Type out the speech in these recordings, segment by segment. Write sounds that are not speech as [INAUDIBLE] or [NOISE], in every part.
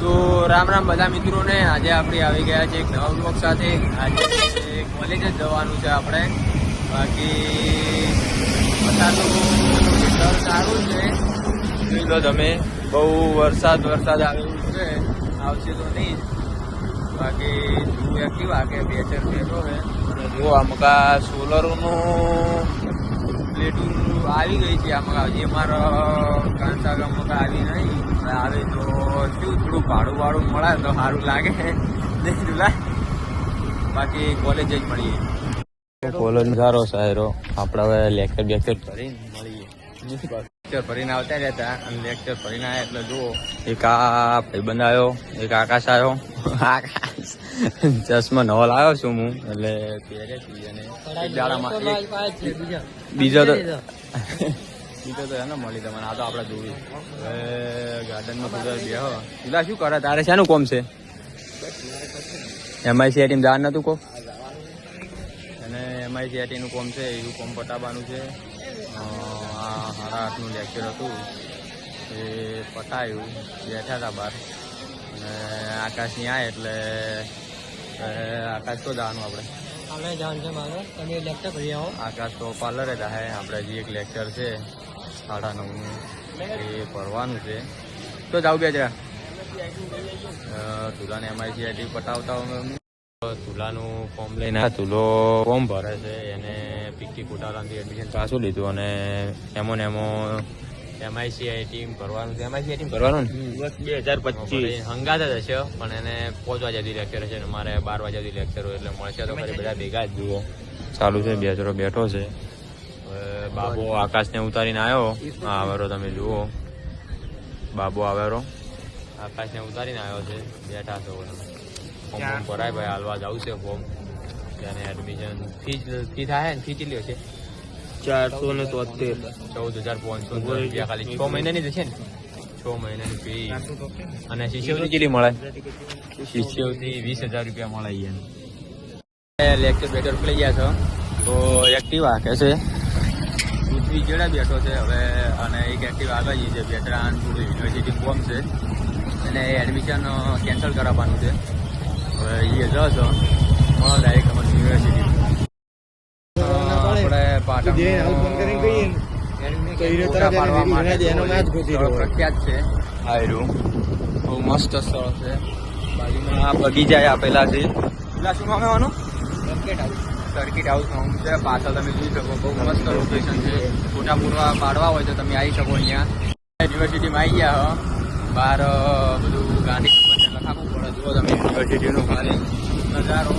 તો રામ રામ બધા મિત્રોને. આજે આપણે આવી ગયા છે એક નવા બ્લોક સાથે. આજે કોલેજ જ જવાનું છે આપણે. બાકી વરસાદ તો સારું છે. જોઈ લો તમે બહુ વરસાદ વરસાદ આવેલું છે. આવશે તો નહીં. બાકી એક્ટિવા કે બે ચાર બેઠો છે. જો અમુક આ સોલરનું પ્લેટું આવી ગઈ છે આમાં જે અમારા કાંસા ગામમાં આવી નહીં. આવે તો શું થોડું ભાડું વાળું મળે તો સારું લાગે. નહીં તુલા બાકી કોલેજ જ મળીએ. કોલેજ સારો સારો આપણે હવે લેક્ચર બેક્ચર કરીને મળીએ. લેક્ચર ભરીને આવતા રહેતા અને લેક્ચર ભરીને આવ્યા એટલે જુઓ. એક આ ભાઈબંધ આવ્યો એક આકાશ આવ્યો. આકાશ. [LAUGHS] ચશ્મા નવો લાવ્યો છું હું એટલે પહેરે છે અને એક દાડામાં એક બીજો. તો [LAUGHS] બીજો તો એને મળી તમને આ તો આપણે હવે ગાર્ડનમાં બધા બેહો. પેલા શું કરે? તારે શાનું કોમ છે? એમઆઈસી ટીમ જાણ નતું કોમ? અને એમઆઈસી નું કોમ છે એવું કોમ પટાવવાનું છે. આ સાડા આઠનું લેક્ચર હતું. એ પટાયું. બેઠા હતા બહાર. આકાશની આય એટલે આકાશ તો જવાનું આપણે. આપણે જવાનું છે મારે. તમે લેક્ચર ભરી આવો. આકાશ તો પાર્લરે જાય આપણે હજી એક લેક્ચર છે સાડા નવનું એ ભરવાનું છે. તો જાવ બે જરા તુલાને એમઆઈસી આઈટી પટાવતા હોય તુલાનું ફોર્મ લઈને. તુલો ફોર્મ ભરે છે. એને પીકી કોટાલાથી એડમિશન પાછું લીધું અને એમો ને એમો એમઆઈસી ટીમ ભરવાનું છે. એમઆઈસીઆઈ ટીમ ભરવાનું ને? બે હજાર પચીસ. હંગાત જ હશે પણ એને પાંચ વાગ્યા સુધી લેક્ચર હશે અને મારે બાર વાગ્યા સુધી લેક્ચર હોય એટલે મળશે તો ખરી બધા ભેગા જ જુઓ. ચાલુ છે બે હજારો બેઠો છે. બાબો બાબો આકાશને ઉતારીને આવ્યો. હા આવેરો તમે જુઓ. બાબો આવેરો આકાશને ઉતારીને આવ્યો છે. બેઠા છો ફોર્મ ફોર્મ ભરાય ભાઈ હાલવા જવું છે ફોર્મ. ત્યારે એડમિશન ફી ફી થાય ને? ફી કેટલી હશે? ચારસો ને તોતેર. ચૌદ હજાર પાંચસો રૂપિયા ખાલી છ મહિનાની જ છે ને? છ મહિનાની ફી અને શિષ્યવૃત્તિ કેટલી મળે? શિષ્યવૃત્તિ વીસ હજાર રૂપિયા મળે અહીંયા લેક્ચર બેટર લઈ ગયા છો. તો એક્ટિવા કે છે? પૃથ્વી જેડા બેઠો છે હવે અને એક એક્ટિવા આગળ જઈ છે વેટરાન થોડું યુનિવર્સિટી ફોર્મ છે અને એડમિશન કેન્સલ કરાવવાનું છે. હવે એ જશો. ડાયરેક્ટ અમારી યુનિવર્સિટી પ્રખ્યાત છે. આ એરું બહુ મસ્ત સ્થળ છે. બાજુમાં બગીચા આપેલા છે. પેલા શું નામ એવાનું સર્કિટ હાઉસ નામ છે. પાછળ તમે જોઈ શકો બહુ મસ્ત લોકેશન છે. ફોટા પૂરવા પાડવા હોય તો તમે આવી શકો અહીંયા. યુનિવર્સિટીમાં આવી ગયા હો. બહાર બધું ગાંધી લખાવવું પડે. જુઓ તમે યુનિવર્સિટીનો ખાલી નજારો.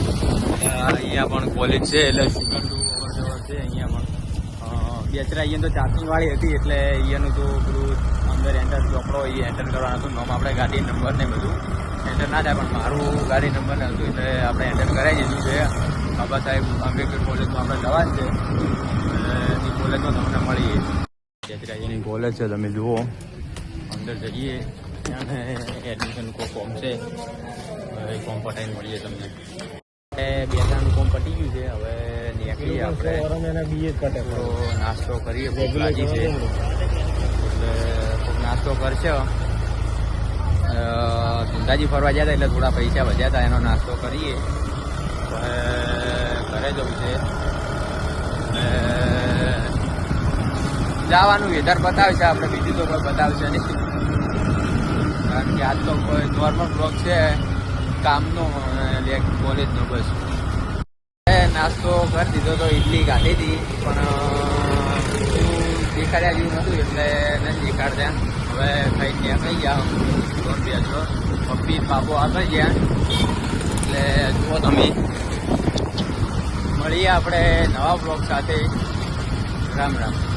અહીંયા પણ કોલેજ છે એટલે સ્ટુડન્ટો અવર જવર છે અહીંયા પણ. બેચરા અહીંયા તો ચાર્જિંગ વાળી હતી એટલે અહીંયાનું તો પેલું અંદર એન્ટર ચોપડો એ એન્ટર કરવાનું હતું, નામ આપણે ગાડી નંબર ને બધું. એન્ટર ના થાય, પણ મારું ગાડી નંબર ને હતું એટલે આપણે એન્ટર કરાવી દીધું છે. બાબા સાહેબ આંબેડકર કોલેજમાં આપણે જવા જ છે એ કોલેજમાં તમને મળીએ. બેચરા અહીંયાની કોલેજ છે, તમે જુઓ. અંદર જઈએ. અને એડમિશન કોઈ ફોર્મ છે. એ ફોર્મ પટાઈને મળીએ તમને. બે ત્રણ ફોર્મ પટી ગયું છે. હવે આપણે થોડો નાસ્તો કરીએ ભૂખ લાગી છે. એટલે નાસ્તો કરશે. ધંધાજી ફરવા ગયા હતા એટલે થોડા પૈસા વધ્યા હતા એનો નાસ્તો કરીએ. ઘરે જવું છે. જવાનું વેધર બતાવશે આપણે બીજું તો કોઈ બતાવશે નહીં. કારણ કે આજ તો કોઈ નોર્મલ બ્લોક છે. કામનો કોલેજનો બસ. નાસ્તો કરી દીધો તો ઇડલી કાઢી હતી પણ દેખાડ્યા જેવું નહોતું, એટલે નથી દેખાડતા. હવે ખાઈ ત્યાં ખાઈ ગયા. દોઢ બે છો. પપ્પી બાપો આગળ ગયા. એટલે જુઓ તમે. મળીએ આપણે નવા બ્લોગ સાથે. રામ રામ.